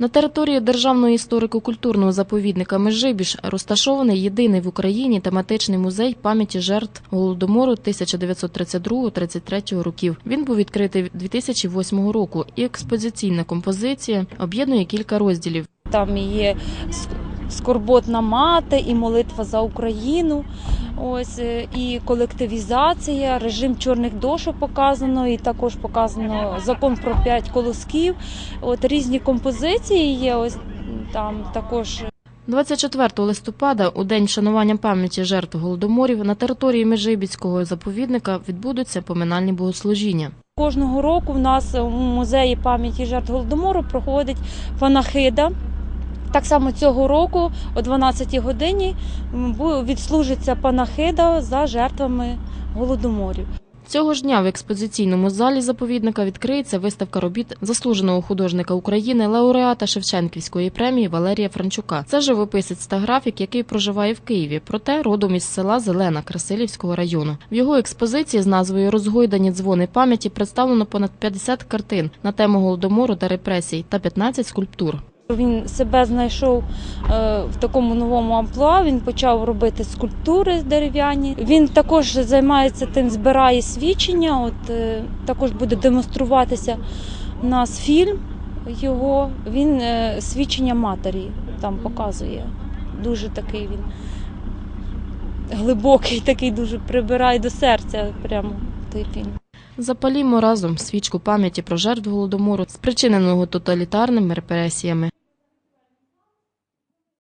На території Державного історико-культурного заповідника Межибіж розташований єдиний в Україні тематичний музей пам'яті жертв Голодомору 1932-33 років. Він був відкритий 2008 року, і експозиційна композиція об'єднує кілька розділів. Там є скорботна мати, і молитва за Україну. Ось е, і колективізація, режим чорних дошок показано, і також показано закон про п'ять колосків. От різні композиції є. Ось там також 24 листопада, у день вшанування пам'яті жертв голодоморів, на території Межибіцького заповідника відбудуться поминальні богослужіння. Кожного року в нас у музеї пам'яті жертв голодомору проходить панахида. Так само цього року о 12 годині відслужиться панахида за жертвами голодоморів. Цього ж дня в експозиційному залі заповідника відкриється виставка робіт заслуженого художника України, лауреата Шевченківської премії Валерія Франчука. Це живописець та графік, який проживає в Києві, проте родом із села Зелена Красилівського району. В його експозиції з назвою Розгойдані дзвони пам'яті представлено понад 50 картин на тему голодомору та репресій та 15 скульптур. Він себе знайшов е, в такому новому амплуа. Він почав робити скульптури дерев'яні. Він також займається тим, збирає свідчення. От е, також буде демонструватися у нас фільм його. Він е, свідчення матері там показує. Дуже такий він глибокий, такий дуже прибирає до серця. Прямо той фільм. Запалімо разом свічку пам'яті про жертв голодомору, спричиненого тоталітарними репресіями.